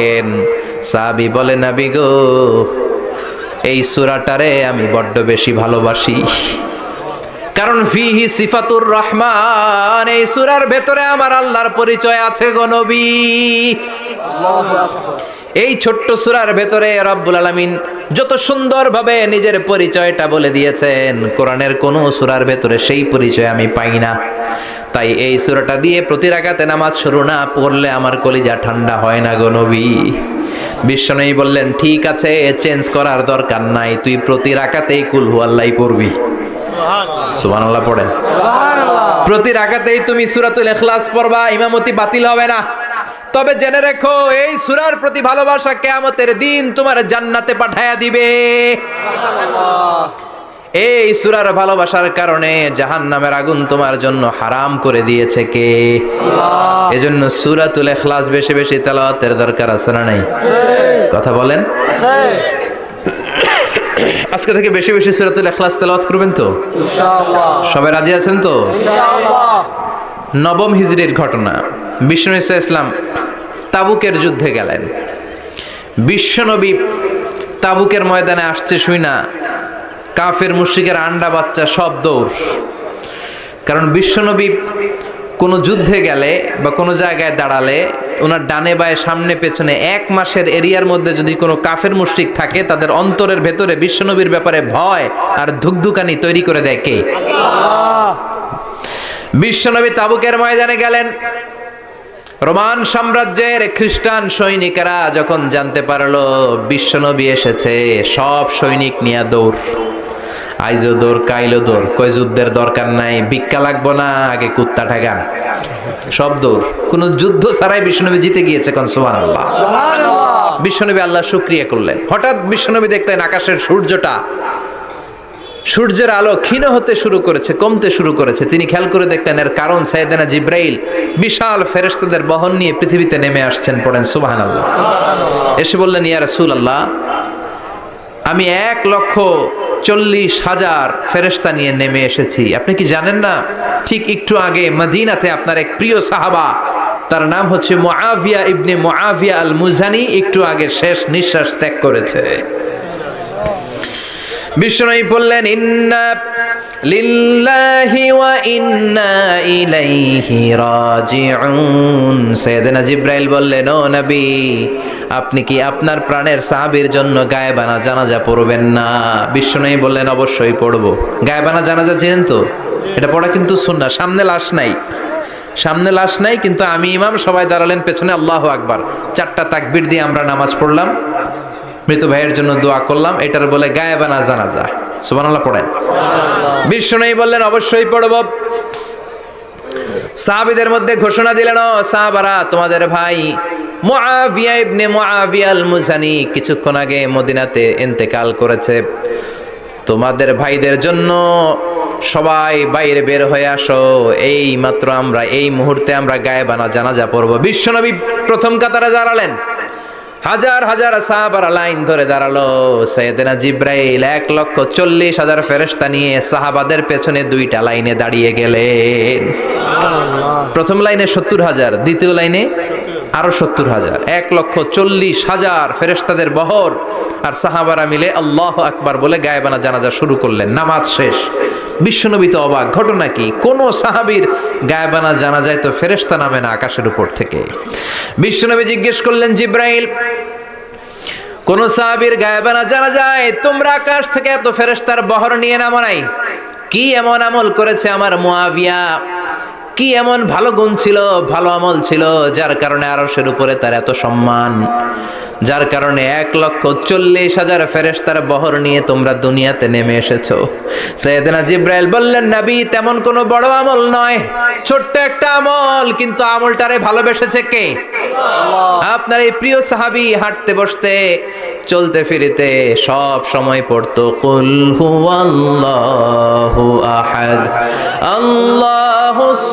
থাকেন। সাহাবি বলে, নাবি গো, এই সুরাটারে আমি বড্ড বেশি ভালোবাসি। কারণ ফিহি সিফাতুর রহমান, এই সুরার ভেতরে আমার আল্লাহর পরিচয় আছে গো নবী। এই ছোট্ট সুরার ভেতরে রব্বুল আলামিন যত সুন্দরভাবে নিজের পরিচয়টা বলে দিয়েছেন, কোরআনের কোন সুরার ভেতরে সেই পরিচয় আমি পাই না। তাই এই সুরাটা দিয়ে প্রতি রাকাতে নামাজ শুরু না পড়লে আমার কলিজা ঠান্ডা হয় না গো নবী। বিশ্বনবী বললেন ঠিক আছে চেঞ্জ করার দরকার নাই তুই প্রতি রাকাতেই কুল হুয়াল্লাই পড়বি। সুবহানাল্লাহ। পড়েন। প্রতি রাকাতেই তুমি সূরাতুল ইখলাস পড়বা ইমামতি বাতিল হবে না। তবে জেনে রেখো এই সুরার প্রতি ভালোবাসা কেয়ামতের দিন তোমার জান্নাতে পাঠায়া দিবে। এই সূরার ভালোবাসার কারণে জাহান্নামের আগুন তোমার জন্য হারাম করে দিয়েছে কে? এজন্য সুরা তুলে খ্লাস বেশি বেশি তেলাওয়াতের দরকার আছে না নাই? কথা বলেন। আজকে থেকে বেশি বেশি সূরাতুল ইখলাস তেলাওয়াত করবেন তো? সবাই রাজি আছেন তো? নবম হিজড়ির ঘটনা। বিষ্ণু ইসা ইসলাম তাবুকের যুদ্ধে গেলেন। বিশ্বনবী তাবুকের ময়দানে আসছে শুই না কাফের, মুশরিকের আন্ডা বাচ্চা সব দৌড়। কারণ বিশ্বনবী কোনো যুদ্ধে গেলে বা কোনো জায়গায় দাঁড়ালে ওনার ডানে বায়ে সামনে পেছনে এক মাসের এরিয়ার মধ্যে যদি কোনো কাফের, মুশরিক থাকে, তাদের অন্তরের ভেতরে বিশ্বনবীর ব্যাপারে ভয় আর ধুকধুকানি তৈরি করে দেয় কে? বিশ্বনবী তাবুকের ময়দানে গেলেন। রোমান সাম্রাজ্যের খ্রিস্টান সৈনিকেরা যখন জানতে পারল, বিশ্বনবী এসেছে, সব সৈনিক নিয়ে দৌড়। আইজো দৌড় কাইলো দৌড় কই যুদ্ধের দরকার নাই ভিক্ষা লাগবো না আগে কুত্তা ঠেকান। সব দৌড় কোনো যুদ্ধ ছাড়াই বিশ্বনবী জিতে গিয়েছে কোন সুবান আল্লাহ বিশ্বনবী আল্লাহ শুক্রিয়া করলেন। হঠাৎ বিশ্বনবী দেখলেন আকাশের সূর্যটা সূর্যের আলো ক্ষীণ হতে শুরু করেছে কমতে শুরু করেছে। তিনি খেয়াল করে দেখলেন এর কারণ সাইদানা জিব্রাইল বিশাল ফেরেস্তাদের বহন নিয়ে পৃথিবীতে নেমে আসছেন পড়েন সুবাহান আল্লাহ এসে বললেন ইয়া রাসূল আল্লাহ আমি এক লক্ষ চল্লিশ হাজার ফেরেশতা নিয়ে নেমে এসেছি। আপনি কি জানেন না? ঠিক একটু আগে মদিনাতে আপনার এক প্রিয় সাহাবা, তার নাম হচ্ছে মুআবিয়া ইবনে মুআবিয়া আল মুজানি একটু আগে শেষ নিঃশ্বাস ত্যাগ করেছে। বিষ্ণু বললেন, ইন্না লিল্লাহি ওয়া ইন্না ইলাইহি রাজিউন। সাইয়েদনা জিব্রাইল বললেন, ও নবী আপনি কি আপনার প্রাণের সাহাবীর জন্য গায়েবানা জানাজা পড়বেন না? বিষ্ণু বললেন, অবশ্যই পড়ব। গায়েবানা জানাজা চেনেন তো? এটা পড়া কিন্তু সুন্নাহ, সামনে লাশ নাই। সামনে লাশ নাই, কিন্তু আমি ইমাম, সবাই দাঁড়ালেন পেছনে, আল্লাহ আকবার। চারটা তাকবির দিয়ে আমরা নামাজ পড়লাম। মৃত ভাইয়ের জন্য দোয়া করলাম। এটার বলে গায়েবানা জানাজা। সুবহানাল্লাহ, পড়েন। বিষ্ণু বললেন, অবশ্যই পড়ব। সাহাবীদের মধ্যে ঘোষণা দিলেন, ও সাহাবারা, তোমাদের ভাই মুআবিয়া ইবনে মুআবিয়া আল মুজানি কিছুক্ষণ আগে মদিনাতে ইন্তেকাল করেছে। তোমাদের ভাইদের জন্য সবাই বাইরে বের হয়ে আসো। এই মাত্র আমরা, এই মুহূর্তে আমরা গায়েবানা জানাজা পড়ব। বিশ্বনবী প্রথম কাতারে দাঁড়ালেন। হাজার হাজার সাহাবারা লাইন ধরে দাঁড়াল। সৈয়দনা জিব্রাইল এক লক্ষ চল্লিশ হাজার ফেরেস্তা নিয়ে সাহাবাদের পেছনে দুইটা লাইনে দাঁড়িয়ে গেলেন। প্রথম লাইনে সত্তর হাজার, দ্বিতীয় লাইনে আরও সত্তর হাজার। এক লক্ষ চল্লিশ হাজার ফেরেস্তাদের বহর। আর সাহাবারা মিলে আল্লাহ আকবার বলে গায়েবানা জানাজা শুরু করলেন। নামাজ শেষ। বিশ্বনবী তো অবাক। ঘটনা কি? কোন সাহাবীর গায়েবানা জানা যায় তো ফেরেস্তা নামে না আকাশের উপর থেকে। বিশ্বনবী জিজ্ঞেস করলেন, জিব্রাইল, কোন সাহাবীর গায়েবানা জানা যায় তোমরা আকাশ থেকে এত ফেরেস্তার বহর নিয়ে নামো নাই? কি এমন আমল করেছে আমার মুয়াবিয়া? কি এমন ভালো গুণ ছিল, ভালো আমল ছিল, যার কারণে আরশের উপরে তার এত সম্মান? যার কারণে এক লক্ষ চল্লিশ হাজার ফেরেস্তার বহর নিয়ে তোমরা দুনিয়াতে নেমে এসেছ। সৈয়দনা জিব্রাইল বললেন, নবী, তেমন কোনো বড় আমল নয়। ছোট্ট একটা আমল, কিন্তু আমলটারে ভালোবেসেছে কে? আপনার এই প্রিয় সাহাবি হাঁটতে বসতে, চলতে ফিরিতে সব সময় পড়তো, কুল হুয়াল্লাহু আহাদ আল্লাহুস